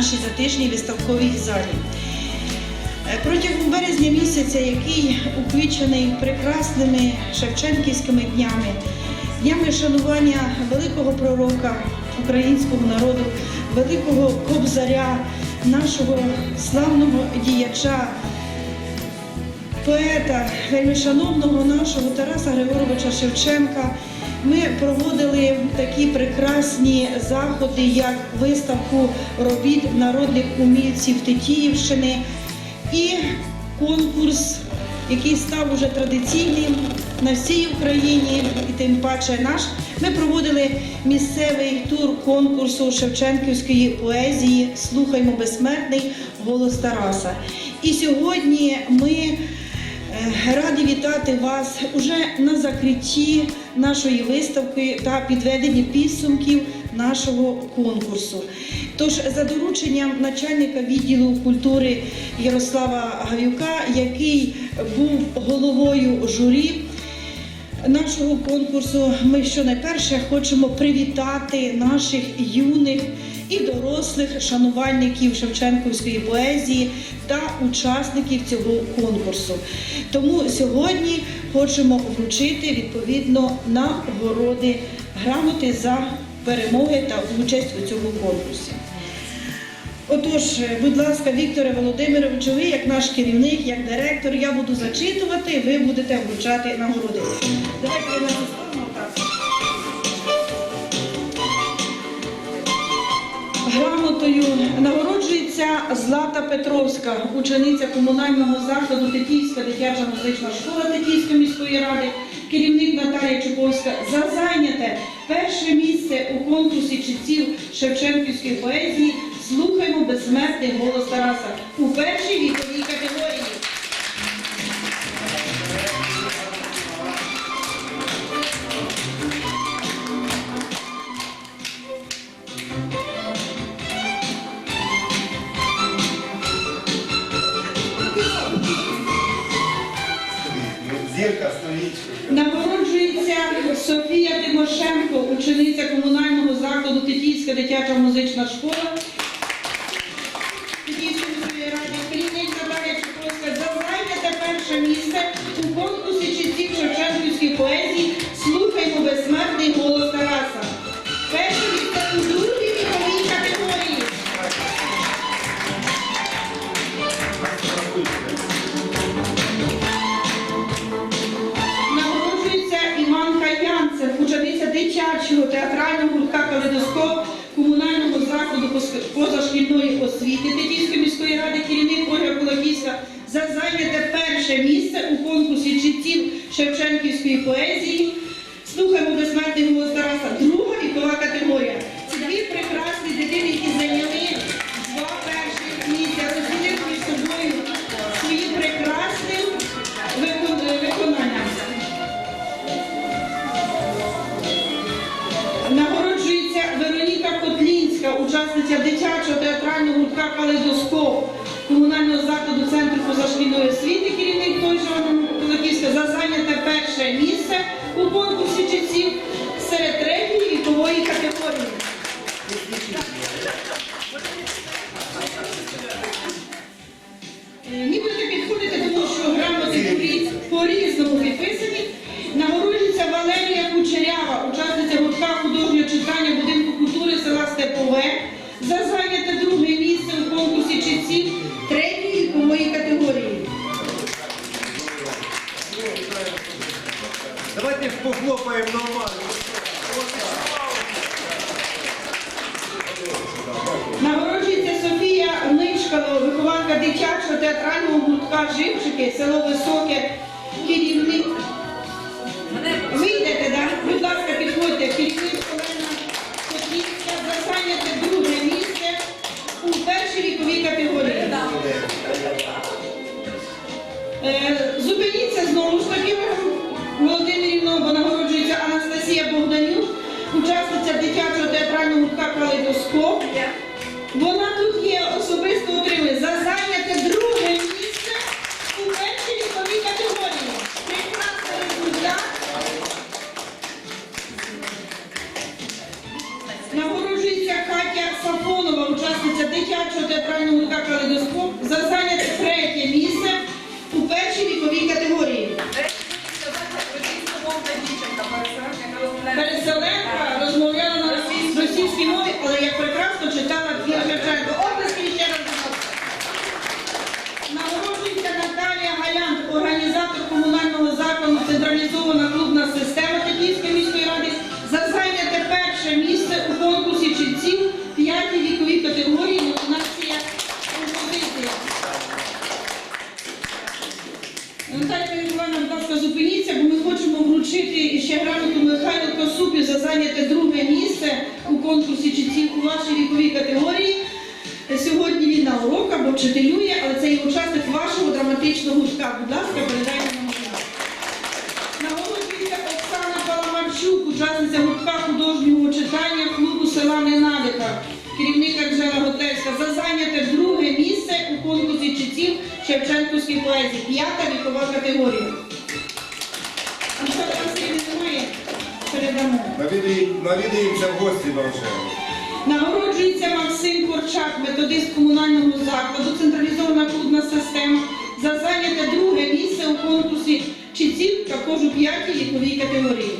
нашій затишній виставковій залі. Е, Протягом березня місяця, який уквічений прекрасними шевченківськими днями, днями шанування великого пророка українського народу, великого кобзаря, нашого славного діяча, поета, вельмишановного нашого Тараса Григоровича Шевченка. Ми проводили такі прекрасні заходи, як виставку робіт народних умільців Тетіївщини і конкурс, який став уже традиційним на всій Україні, і тим паче наш. Ми проводили місцевий тур конкурсу Шевченківської поезії Слухаймо безсмертний голос Тараса. І сьогодні ми Раді вітати вас уже на закритті нашої виставки та підведенні підсумків нашого конкурсу. Тож, за дорученням начальника відділу культури Ярослава Гавюка, який був головою журі нашого конкурсу, ми що найперше хочемо привітати наших юних і дорослих шанувальників Шевченківської поезії та учасників цього конкурсу. Тому сьогодні хочемо вручити відповідно нагороди грамоти за перемоги та участь у цьому конкурсі. Отож, будь ласка, Вікторе Володимировичу, ви як наш керівник, як директор, я буду зачитувати, ви будете вручати нагороди. Давайте на Грамотою нагороджується Злата Петровська, учениця комунального закладу Тетіївська дитяча музична школа Тетіївської міської ради, керівник Наталія Чуповська. За зайняте перше місце у конкурсі читців Шевченківської поезії Слухаймо безсмертний голос Тараса у першій віковій Шевченківської поезії. Перше місце у конкурсі читців серед третьої вікової категорії. Е, Нібито підходите, тому що грамоти поріз- по-різному підписані. Нагороджується Валерія Кучерява, учасниця гуртка художнього читання будинку культури села Степове, за зайняте друге місце у конкурсі читців театрального гуртка «Калейдоскоп». Драматичного. Будь ласка, передайте нам гуртка. Нагороджується Оксана Паламарчук, учасниця гуртка художнього читання клубу села Ненадика, керівник Анжела Готлевська, за зайняте друге місце у конкурсі читців Шевченківської поезії, п'ята вікова категорія. Анжела Васильівни немає? Передамо. Навідуємо- в гості до Анжели. Нагороджується Максим Корчак, методист комунального закладу, централізована клубна система, за зайняте друге місце у конкурсі читців також у п'ятій віковій категорії.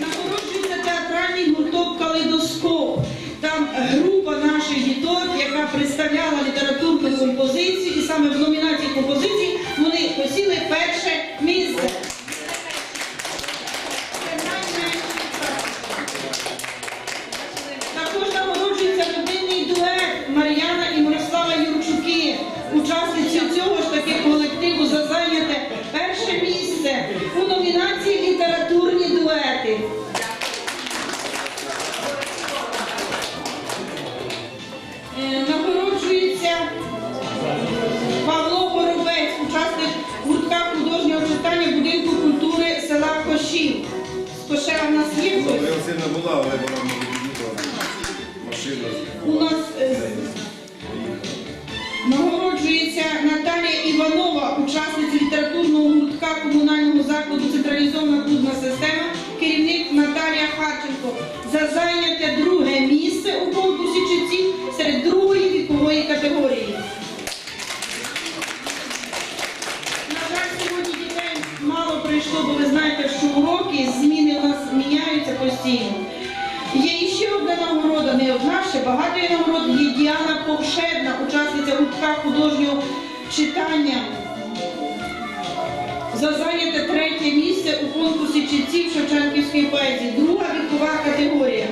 Нагороджується театральний гурток Калейдоскоп. Там група наших діток, яка представляла літературну в нас є хтось? Добре, сильно була, але вона не від'їхала. Машина. У нас е, нагороджується Наталія Іванова, учасниця літературного гуртка комунального закладу централізована клубна система, керівник Наталія Харченко за зайняте друге місце у конкурсі читців серед другої вікової категорії. Є нагород. Є Діана Повшедна, учасниця гуртка художнього читання. За зайняте третє місце у конкурсі читців Шевченківської поезії. Друга вікова категорія.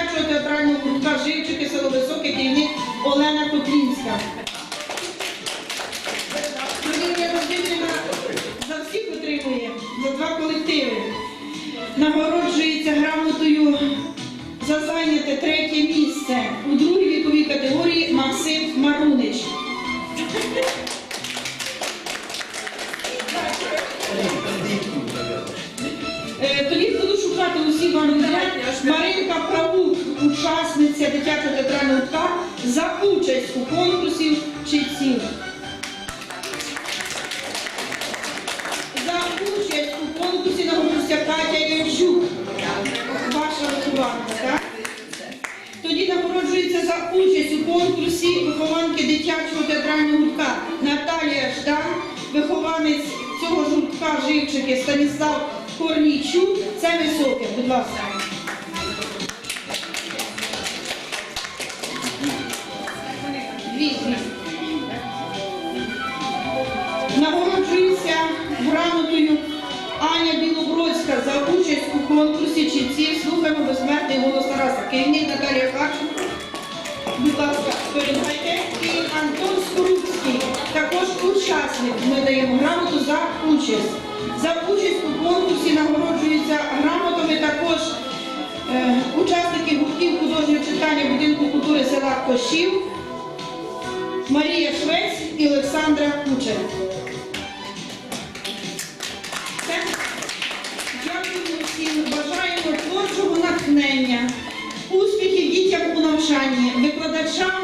Дитячого театрального гуртка Живчики, село Високе, керівник Олена Котлінська. Вихованка, так? Тоді нагороджується за участь у конкурсі вихованки дитячого театрального гуртка Наталія Ждан, вихованець цього ж гуртка живчики Станіслав Корнійчук. Це високе, будь ласка. Нагороджується грамотою Аня Білобродська за участь конкурсі читців слухаємо безсмертний голос Тараса. Керівник Наталія Харченко. Будь ласка, передайте. І Антон Скорубський, також учасник. Ми даємо грамоту за участь. За участь у конкурсі нагороджуються грамотами також е, учасники гуртків художнього читання будинку культури села Кошів, Марія Швець і Олександра Кучер. Натхнення, успіхів дітям у навчанні, викладачам,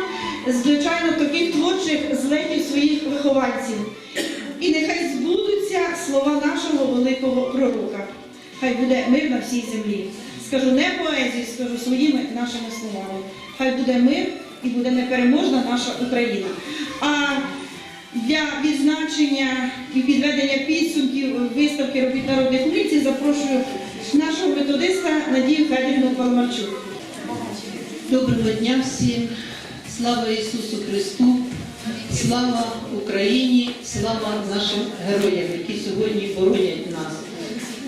звичайно, таких творчих злетів своїх вихованців. І нехай збудуться слова нашого великого пророка. Хай буде мир на всій землі. Скажу не поезію, скажу своїми нашими словами. Хай буде мир і буде непереможна наша Україна. А для відзначення і підведення підсумків виставки робіт народних митців запрошую нашого методиста Надію Федорівну Паламарчук. Доброго дня всім, слава Ісусу Христу, слава Україні, слава нашим героям, які сьогодні боронять нас.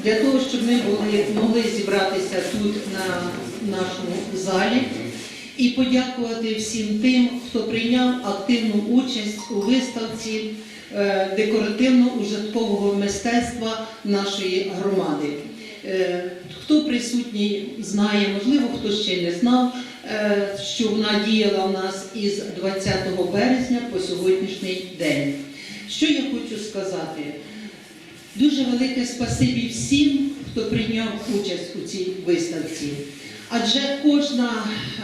для того, щоб ми були, могли зібратися тут на нашому залі і подякувати всім тим, хто прийняв активну участь у виставці е, декоративно-ужиткового мистецтва нашої громади. Е, Хто присутній знає, можливо, хто ще не знав, е, що вона діяла у нас із 20 березня по сьогоднішній день. Що я хочу сказати? Дуже велике спасибі всім, хто прийняв участь у цій виставці. Адже кожна е,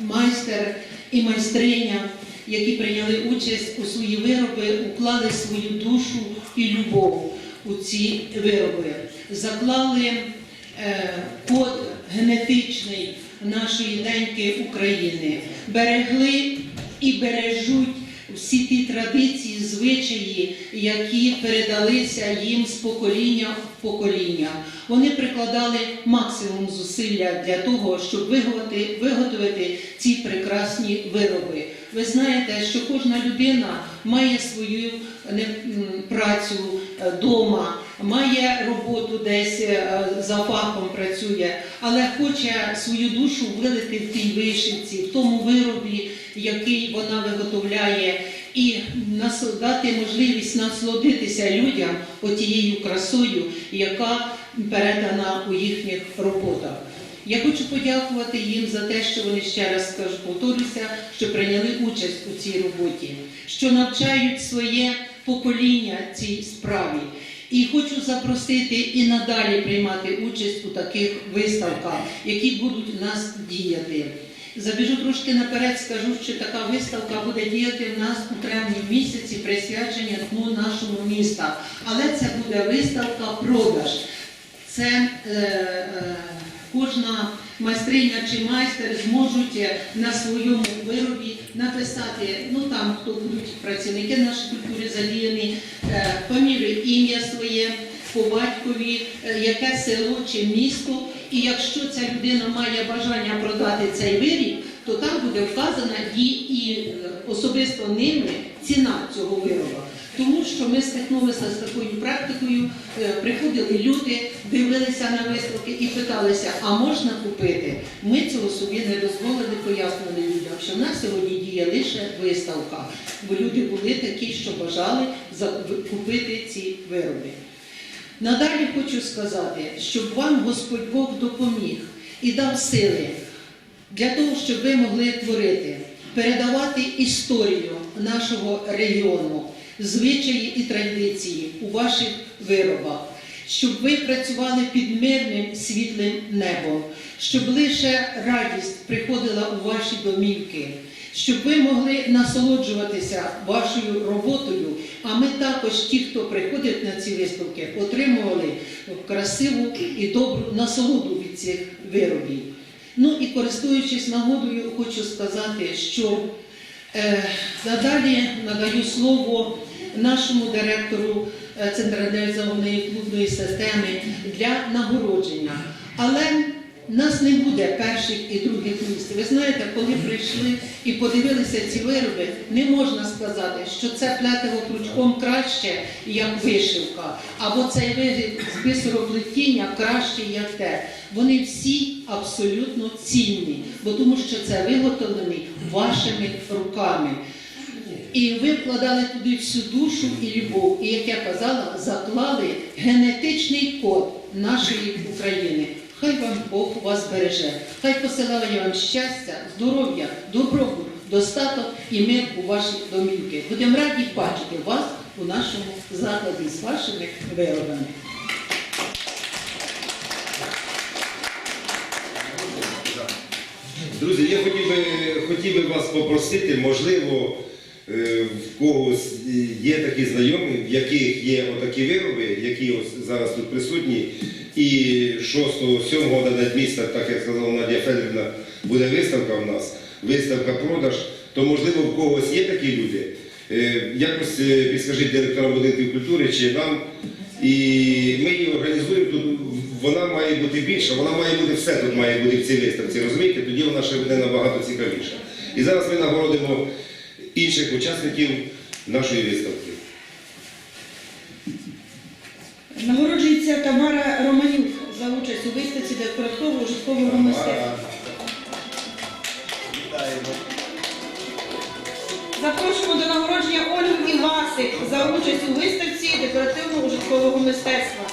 майстер і майстриня, які прийняли участь у свої вироби, уклали свою душу і любов у ці вироби, заклали е, код генетичний нашої деньки України, берегли і бережуть всі ті традиції, звичаї, які передалися їм з покоління в покоління. Вони прикладали максимум зусилля для того, щоб виготовити, виготовити ці прекрасні вироби. Ви знаєте, що кожна людина має свою не, працю вдома, має роботу десь е, за фахом працює, але хоче свою душу вилити в тій вишивці, в тому виробі, який вона виготовляє, і дати можливість насолодитися людям отією красою, яка передана у їхніх роботах. Я хочу подякувати їм за те, що вони ще раз скажу, повторюся, що прийняли участь у цій роботі, що навчають своє покоління цій справі. І хочу запросити і надалі приймати участь у таких виставках, які будуть у нас діяти. Забіжу трошки наперед, скажу, що така виставка буде діяти в нас у травні місяці, присвячення дну нашого міста. Але це буде виставка продаж. Це е, е, кожна майстриня чи майстер зможуть е, на своєму виробі написати, ну там хто будуть працівники нашої культури задіяні, е, фамілію, ім'я своє, по батькові, е, яке село чи місто. І якщо ця людина має бажання продати цей виріб, то там буде вказана і, і е, особисто ними ціна цього вироба. Тому що ми стикнулися з такою практикою, е, приходили люди, дивилися на виставки і питалися, а можна купити? Ми цього собі не дозволили, пояснили людям, що в нас сьогодні діє лише виставка, бо люди були такі, що бажали купити ці вироби. Надалі хочу сказати, щоб вам Господь Бог допоміг і дав сили для того, щоб ви могли творити, передавати історію нашого регіону, звичаї і традиції у ваших виробах, щоб ви працювали під мирним світлим небом, щоб лише радість приходила у ваші домівки, щоб ви могли насолоджуватися вашою роботою. А ми також, ті, хто приходить на ці виставки, отримували красиву і добру насолоду від цих виробів. Ну і користуючись нагодою, хочу сказати, що е, надалі надаю слово нашому директору е, централізованої клубної системи для нагородження. Але нас не буде перших і других місць. Ви знаєте, коли прийшли і подивилися ці вироби, не можна сказати, що це плетиво крючком краще, як вишивка, або цей виріб з бисероплетіння краще, як те. Вони всі абсолютно цінні, бо тому що це виготовлений вашими руками. І ви вкладали туди всю душу і любов. І як я казала, заклали генетичний код нашої України. Хай вам Бог вас береже, хай посилає вам щастя, здоров'я, добробут, достаток і мир у ваші домівки. Будемо раді бачити вас у нашому закладі з вашими виробами. Друзі, я хотів би, хотів би вас попросити, можливо, в когось є такі знайомі, в яких є отакі вироби, які ось зараз тут присутні. І 6-7 день міста, так як сказала Надія Федорівна, буде виставка у нас, виставка продаж, то можливо в когось є такі люди. Е, Якось е, підскажіть директорам будинків культури чи нам. І ми її організуємо. Вона має бути більша, вона має бути все тут має бути в цій виставці. Розумієте? Тоді вона ще буде набагато цікавіша. І зараз ми нагородимо інших учасників нашої виставки. Нагороджується Тамара Романюк за участь у виставці декоративного житкового мистецтва. Запрошуємо до нагородження Ольгу Івасик за участь у виставці декоративного ужиткового мистецтва.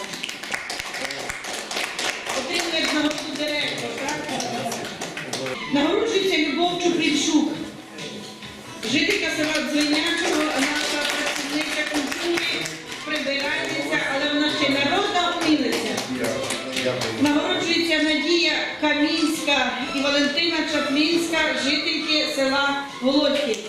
Жителька нашого працівника культури, прибирається, але вона ще народна умілиця. Нагороджується Надія Камінська і Валентина Чаплінська, жительки села Володьки.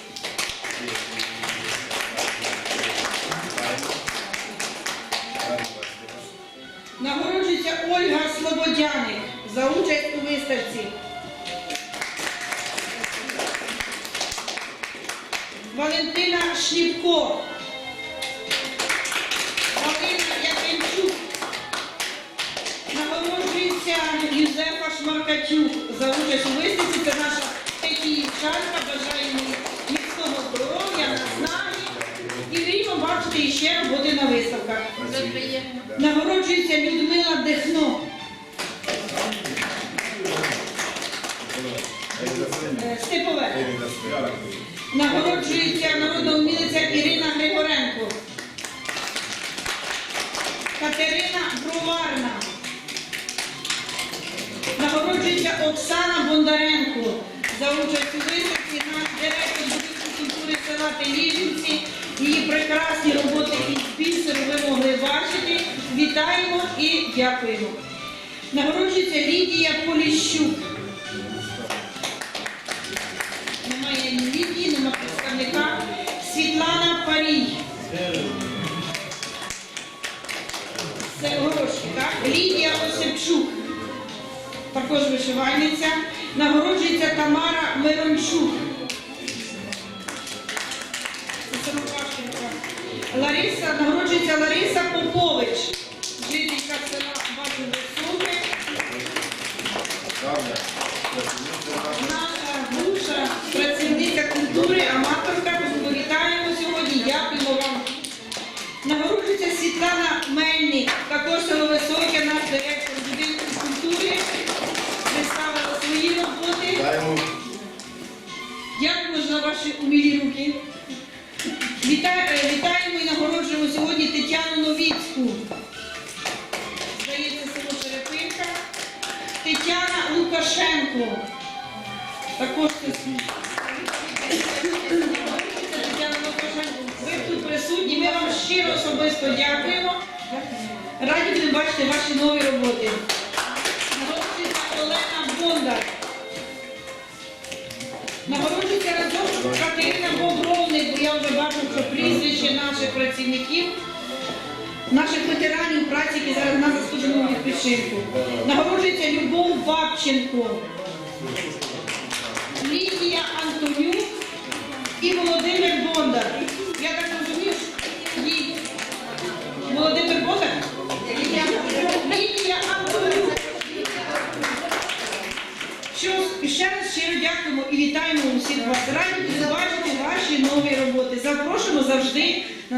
Валентина Шліпко. Галина Якимчук. Нагороджується Юзефа Шмаркачук за участь у виставці. Це наша технічанка. Бажаємо міцного здоров'я, наснаги. І мріємо бачити іще роботи на виставках. Нагороджується Людмила Дехно. Е, Степове. Нагороджується народна умілиця Ірина Григоренко. Катерина Броварна. Нагороджується Оксана Бондаренко за участь у виставці наш директор будинку культури села Теліжинці. Її прекрасні роботи із бісеру ви могли бачити. Вітаємо і дякуємо. Нагороджується Лідія Поліщук. Лідія Осипчук. Також вишивальниця. Нагороджується Тамара Мирончук. Лариса, нагороджується Лариса Попович, Тетяна Лукашенко. Також Тетяна Лукашенко. Ви тут присутні. Ми вам щиро особисто дякуємо. Раді будемо бачити ваші нові роботи. Нагороджується Олена Бондар. Нагороджується разом Катерина Бобровник, бо я вже бачу, що прізвище наших працівників, наших ветеранів праці, які зараз на заслуженому відпочинку. Нагороджується Любов Бабченко,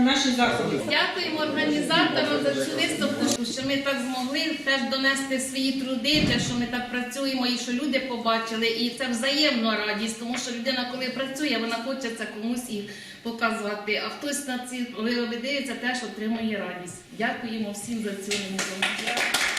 на наші заходи. Дякуємо організаторам за цю виставку, що ми так змогли теж донести свої труди, те, що ми так працюємо, і що люди побачили. І це взаємна радість, тому що людина, коли працює, вона хоче це комусь і показати. А хтось на ці дивиться, теж отримує радість. Дякуємо всім за цю організацію.